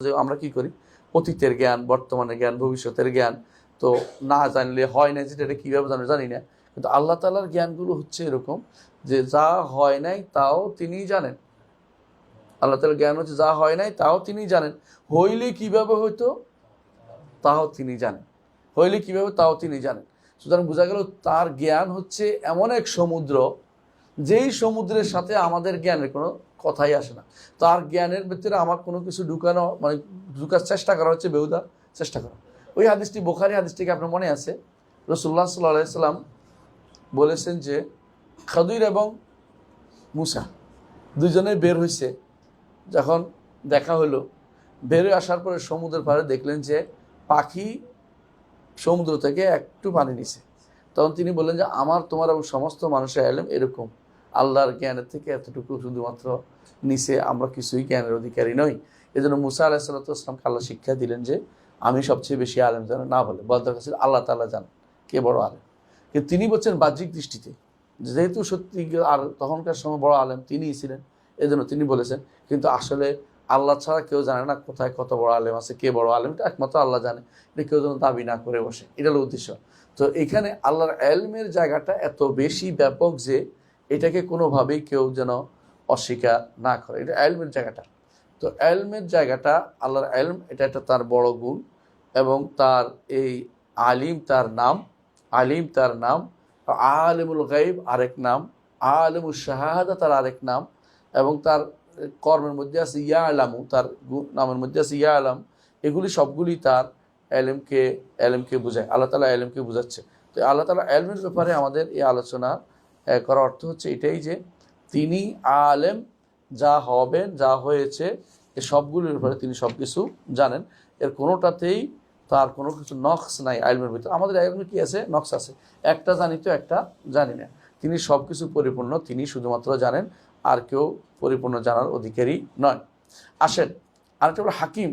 যে আমরা কি করি? অতীতের জ্ঞান, বর্তমানের জ্ঞান, ভবিষ্যতের জ্ঞান। তো না জানলে হয় না যেটা এটা কীভাবে জানবে জানি না। কিন্তু আল্লাহ তালার জ্ঞানগুলো হচ্ছে এরকম যে যা হয় নাই তাও তিনিই জানেন। আল্লাহ তালার জ্ঞান হচ্ছে যা হয় নাই তাও তিনি জানেন। হইলে কীভাবে হইতো? তাও তিনি জানেন। হইলে কীভাবে তাও তিনি জানেন। সুতরাং বোঝা গেল তার জ্ঞান হচ্ছে এমন এক সমুদ্র যেই সমুদ্রের সাথে আমাদের জ্ঞানের কোনো কথাই আসে না। তার জ্ঞানের ভিতরে আমার কোনো কিছু ঢুকানো মানে ঢুকার চেষ্টা করা হচ্ছে, বেহুদা চেষ্টা করা। ওই হাদিসটি, বোখারি হাদিসটিকে আপনার মনে আছে? রসুল্লাহ সাল্লাহ সাল্লাম বলেছেন যে, খাদুর এবং মুসা দুজনে বের হয়েছে যখন দেখা হলো, বের আসার পরে সমুদ্রের পাড়ে দেখলেন যে, পাখি সমুদ্র থেকে একটু পানি নিছে। তখন তিনি বললেন যে, আমার, তোমার এবং সমস্ত মানুষের এলেম এরকম। আল্লাহর জ্ঞানের থেকে এতটুকু শুধুমাত্র নিচে আমরা কিছুই জ্ঞানের অধিকারী নই। এই জন্য মুসা আলাহিসাল্লামকে আল্লাহ শিক্ষা দিলেন যে, আমি সবচেয়ে বেশি আলেম জানো না বলে। বলার কাছে আল্লাহ তাল্লাহ জান, কে বড় আলেম? কিন্তু তিনি বলছেন বাহ্যিক দৃষ্টিতে। যেহেতু সত্যি আর তখনকার সময় বড় আলেম তিনিই ছিলেন এই জন্য তিনি বলেছেন, কিন্তু আসলে আল্লাহ ছাড়া কেউ জানে না কোথায় কত বড় আলেম আছে, কে বড় আলেম, এটা একমাত্র আল্লাহ জানে, এটা কেউ যেন দাবি না করে বসে। এটা হলো উদ্দেশ্য। তো এখানে আল্লাহর এলমের জায়গাটা এত বেশি ব্যাপক যে এটাকে কোনোভাবেই কেউ যেন অস্বীকার না করে। এটা এলমের জায়গাটা। তো এলমের জায়গাটা, আল্লাহর এলম, এটা একটা তার বড় গুণ এবং তার এই আলিম তার নাম, আলিম তার নাম, আলিমুল গাইব আরেক নাম আলিমুল শাহাদা তার আরেক নাম এবং তার কর্মের মধ্যে আছে ইয়া আলামু তার নামের মধ্যে আছে ইয়া আলাম এগুলি সবগুলি তার এলেমকে এলেমকে বোঝায়। আল্লাহ তালা এলেমকে বোঝাচ্ছে। তো আল্লাহ তালা এলমের ব্যাপারে আমাদের এই আলোচনা করার অর্থ হচ্ছে এটাই যে তিনি আলেম, যা হবেন যা হয়েছে, এ সবগুলির ব্যাপারে তিনি সব কিছু জানেন। এর কোনোটাতেই তার কোনো কিছু নকশ নাই আলমের ভিতরে। আমাদের আলমে কি আছে? নকশ আছে। একটা জানি তো, একটা জানি না। তিনি সব কিছু পরিপূর্ণ, তিনি শুধুমাত্র জানেন, আর কেউ পরিপূর্ণ জানার অধিকারী নয়। আসেন, আরেকটা হলো হাকিম।